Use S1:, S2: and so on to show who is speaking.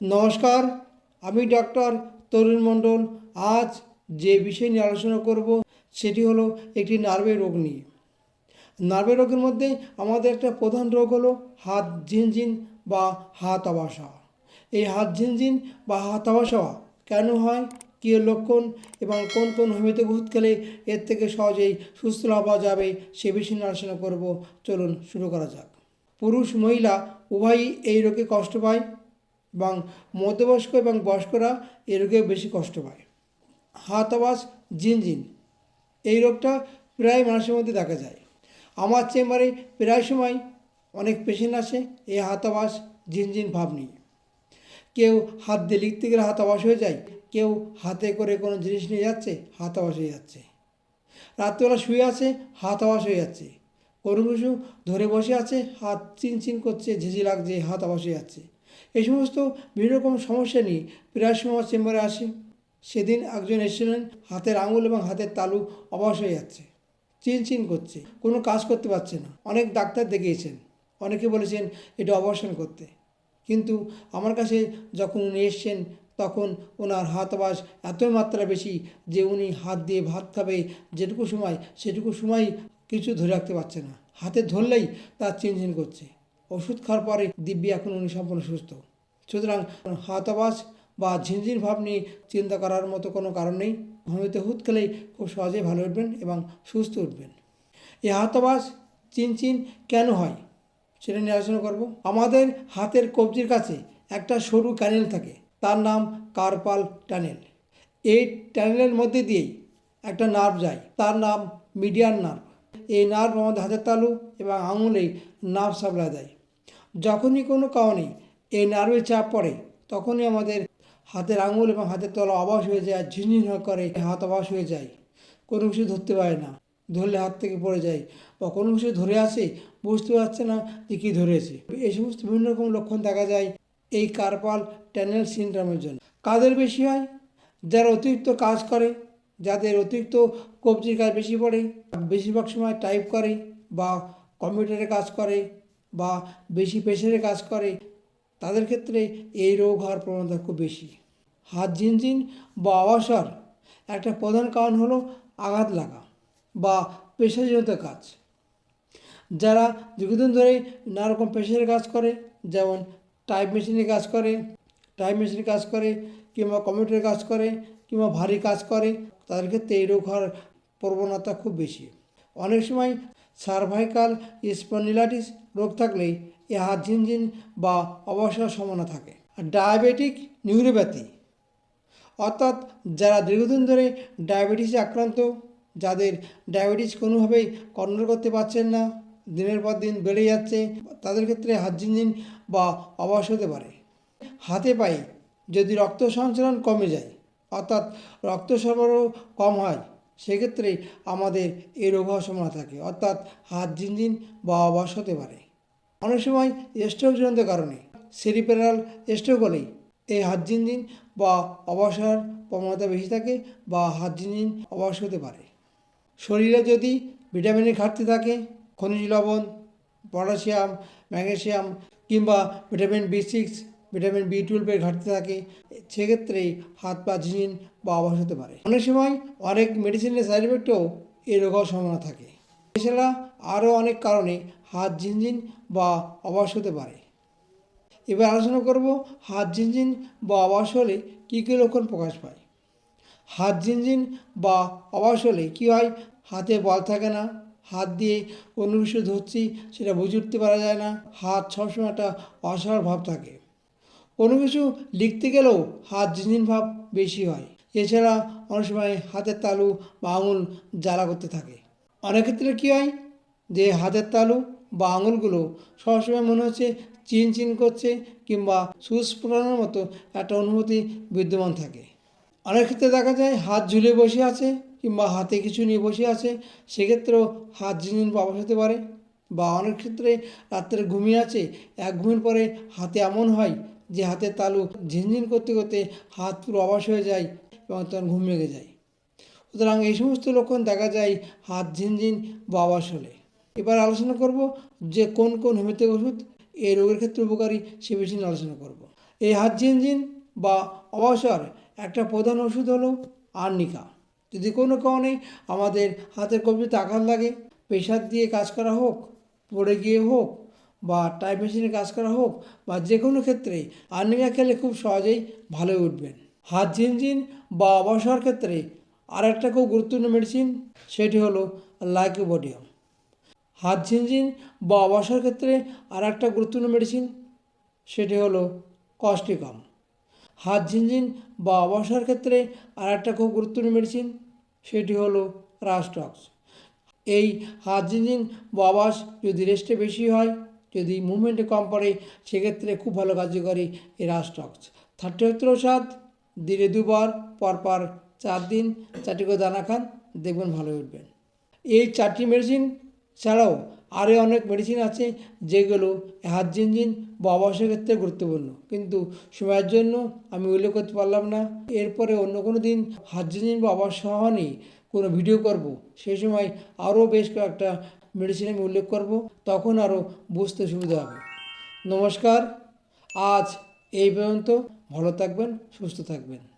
S1: নমস্কার, আমি ডক্টর তরুণ মণ্ডল। আজ যে বিষয় নিয়ে আলোচনা করব, সেটি হলো একটি নার্ভের রোগ নিয়ে। নার্ভের রোগের মধ্যে আমাদের একটা প্রধান রোগ হলো হাত ঝিনঝিন বা হাত আবাস। হওয়া এই হাত ঝিনঝিন বা হাত আবাস হওয়া কেন হয়, কী লক্ষণ, এবং কোন কোন হোমিওতে ওষুধ খেলে এর থেকে সহজেই সুস্থ পাওয়া যাবে, সে বিষয়ে নিয়ে আলোচনা করব। চলুন শুরু করা যাক। পুরুষ, মহিলা উভয়ই এই রোগে কষ্ট পায়। এবং মধ্যবয়স্ক এবং বয়স্করা এই রোগে বেশি কষ্ট পায়। হাত, আওয়াজ জিনজিন এই রোগটা প্রায় মানুষের মধ্যে দেখা যায়। আমার চেম্বারে প্রায় সময় অনেক পেশেন্ট আসে এই হাত, আওয়াজ ঝিনঝিন ভাব নিয়ে। কেউ হাত দিয়ে লিখতে গেলে হাত, আওয়াজ হয়ে যায়, কেউ হাতে করে কোনো জিনিস নিয়ে যাচ্ছে, হাত, আওয়াজ হয়ে যাচ্ছে। রাত্রিবেলা শুয়ে আছে, হাত, আওয়াজ হয়ে যাচ্ছে। কোনো কিছু ধরে বসে আছে, হাত চিনচিন করছে, ঝিঝি লাগছে, হাত, আওয়াজ হয়ে যাচ্ছে। এই সমস্ত বিভিন্ন রকম সমস্যা নিয়ে প্রায় আমার চেম্বারে আসে। সেদিন একজন এসেছিলেন, হাতের আঙুল এবং হাতের তালু অবশ হয়ে যাচ্ছে, চিনচিন করছে, কোনো কাজ করতে পারছে না। অনেক ডাক্তার দেখিয়েছেন, অনেকে বলেছেন এটা অবসান করতে। কিন্তু আমার কাছে যখন উনি এসছেন, তখন ওনার হাত আবাস এত মাত্রা বেশি যে উনি হাত দিয়ে ভাত খাবে যেটুকু সময়, সেটুকু সময় কিছু ধরে রাখতে পারছে না। হাতে ধরলেই তার চিনচিন করছে। ওষুধ খাওয়ার পরে দিব্যি এখন উনি সম্পূর্ণ সুস্থ। সুতরাং হাত আবাস বা ঝিনঝিন ভাব নিয়ে চিন্তা করার মতো কোনো কারণ নেই। হোমিওতে হুদ খেলেই খুব সহজেই ভালো উঠবেন এবং সুস্থ উঠবেন। এই হাত আবাস চিনচিন কেন হয়? সেটা নিয়ে আলোচনা করব। আমাদের হাতের কবজির কাছে একটা সরু ক্যানেল থাকে। তার নাম কার্পাল টানেল। এই টানেলের মধ্যে দিয়েই একটা নার্ভ যায়। তার নাম মিডিয়ান নার্ভ। এই নার্ভ আমাদের হাতের তালু এবং আঙুলেই নার্ভ সাপ্লাই দেয়। যখনই কোনো কারণে এই নার্ভে চাপ পড়ে, তখনই আমাদের হাতের আঙুল এবং হাতের তলা অবাস হয়ে যায় আর ঝিনঝিন করে, হাত অবাস হয়ে যায়। কোনো কিছু ধরতে পারে না, ধরলে হাত থেকে পড়ে যায় বা কোনো কিছু ধরে আসে বুঝতে পারছে না যে কী ধরেছে। এই সমস্ত বিভিন্ন রকম লক্ষণ দেখা যায় এই কার্পাল ট্যানেল সিনড্রামের জন্য। কাদের বেশি হয়? যারা অতিরিক্ত কাজ করে, যাদের অতিরিক্ত কবজির কাজ বেশি পড়ে, বেশিরভাগ সময় টাইপ করে বা কম্পিউটারে কাজ করে বা বেশি প্রেশারে কাজ করে, তাদের ক্ষেত্রে এই রোগ হওয়ার প্রবণতা খুব বেশি। হাত ঝিনঝিন বা অবসর একটা প্রধান কারণ হলো আঘাত লাগা বা পেশাজনিত কাজ। যারা দীর্ঘদিন ধরে নানা রকম পেশার কাজ করে, যেমন টাইপ মেশিনে কাজ করে, টাইপ মেশিনে কাজ করে, কিংবা কম্পিউটারে কাজ করে, কিংবা ভারী কাজ করে, তাদের ক্ষেত্রে এই রোগ হওয়ার প্রবণতা খুব বেশি। অনেক সময় সার্ভাইকাল স্পন্ডিলাইটিস রোগ থাকলেই এ হাত ঝিনঝিন বা অবসর সম্ভাবনা থাকে। ডায়াবেটিক নিউরোপ্যাথি অর্থাৎ যারা দীর্ঘদিন ধরে ডায়াবেটিসে আক্রান্ত, যাদের ডায়াবেটিস কোনোভাবেই কন্ট্রোল করতে পারছেন না, দিনের পর দিন বেড়ে যাচ্ছে, তাদের ক্ষেত্রে হাত ঝিনঝিন বা অবাস হতে পারে। হাতে পায়ে যদি রক্ত সঞ্চালন কমে যায়, অর্থাৎ রক্ত সরবরাহ কম হয় সেক্ষেত্রে আমাদের এই রোগ হওয়ার সম্ভাবনা থাকে। অর্থাৎ হাত ঝিনঝিন বা অবাস হতে পারে। অনেক সময় স্ট্রোকজনিত কারণে সেরিপেরাল স্ট্রোক হলেই এই হাত ঝিনঝিন বা অবসর প্রবণতা বেশি থাকে বা হাত ঝিনঝিন অবশ হতে পারে। শরীরে যদি ভিটামিনের ঘাটতি থাকে, খনিজ লবণ, পটাশিয়াম ম্যাগনেশিয়াম কিংবা vitamin B six vitamin B টুয়েলভের ঘাটতি থাকে, সেক্ষেত্রে হাত পা ঝিনঝিন বা অবশ হতে পারে। অনেক সময় অনেক মেডিসিনের সাইড এফেক্টেও এই রোগ সম্ভাবনা থাকে। এছাড়া আরও অনেক কারণে হাত ঝিনঝিন বা অবশ হতে পারে। এবার আলোচনা করব হাত ঝিনঝিন বা অবাস হলে কী কী লক্ষণ প্রকাশ পায়। হাত ঝিনঝিন বা অবাস হলে কী হয়? হাতে বল থাকে না, হাত দিয়ে অন্য কিছু ধরছি সেটা বুঝে উঠতে পারা যায় না, হাত সবসময় একটা অসহায় ভাব থাকে। কোনো কিছু লিখতে গেলেও হাত ঝিনঝিন ভাব বেশি হয়। এছাড়া অনেক সময় হাতের তালু বা আঙুল জ্বালা করতে থাকে। অনেক ক্ষেত্রে কী হয় যে হাতের তালু বা আঙুলগুলো সবসময় মনে হচ্ছে চিন চিন করছে কিংবা সুস্ফুটনের মতো একটা অনুভূতি বিদ্যমান থাকে। অনেক ক্ষেত্রে দেখা যায় হাত ঝুলে বসে আছে কিংবা হাতে কিছু নিয়ে বসে আছে, সেক্ষেত্রেও হাত ঝিনঝিন পাওয়া হতে পারে। বা অনেক ক্ষেত্রে রাত্রে ঘুমিয়ে আছে, এক ঘুমের পরে হাতে এমন হয় যে হাতের তালু ঝিনঝিন করতে করতে হাত পুরো অবাস হয়ে যায় এবং তখন ঘুম ভেঙে যায়। সুতরাং এই সমস্ত লক্ষণ দেখা যায় হাত ঝিনঝিন বা আবাস হলে। এবার আলোচনা করব যে কোন কোন হোমিওপ্যাথিক ওষুধ এই রোগের ক্ষেত্রে উপকারী সে বিষয়ে আলোচনা করব। এই হাত ঝিনঝিন বা অবসর একটা প্রধান ওষুধ হলো আর্নিকা। যদি কোনো কারণে আমাদের হাতের কবিতে আঘাত লাগে প্রেশার দিয়ে কাজ করা হোক, পড়ে গিয়ে হোক বা টাইপ মেশিনে কাজ করা হোক বা যে কোনো ক্ষেত্রে আর্নিকা খেলে খুব সহজেই ভালো উঠবেন। হাত ঝিনঝিন বা অবসর ক্ষেত্রে আর একটা খুব গুরুত্বপূর্ণ মেডিসিন সেটি হলো লাইকোবোডিয়াম হাত ঝিনঝিন বা অবসর ক্ষেত্রে আর একটা গুরুত্বপূর্ণ মেডিসিন সেটি হলো কস্টিকাম হাত ঝিনঝিন বা অবসর ক্ষেত্রে আর একটা খুব গুরুত্বপূর্ণ মেডিসিন সেটি হলো রাস্টক্স এই হাত ঝিনঝিন বা আবাস যদি রেস্টে বেশি হয় যদি মুভমেন্টে কম পড়ে, সেক্ষেত্রে খুব ভালো কার্যকরী এই রাস্টক্স থার্টি সত্তর সাত দিনে দুবার, পরপর চার দিন, চারটি করে দানা খান, দেখবেন ভালো উঠবেন। এই চারটি মেডিসিন ছাড়াও আরও অনেক মেডিসিন আছে, যেগুলো হাত ঝিনঝিন বা অবসর ক্ষেত্রে গুরুত্বপূর্ণ। কিন্তু সময়ের জন্য আমি উল্লেখ করতে পারলাম না। এরপরে অন্য কোনো দিন হাত ঝিনঝিন বা অবসর হওয়া নিয়ে কোনো ভিডিও করব। সেই সময় আরও বেশ কয়েকটা মেডিসিন আমি উল্লেখ করব, তখন আরও বুঝতে সুবিধা হবে। নমস্কার, আজ এই পর্যন্ত ভালো থাকবেন, সুস্থ থাকবেন।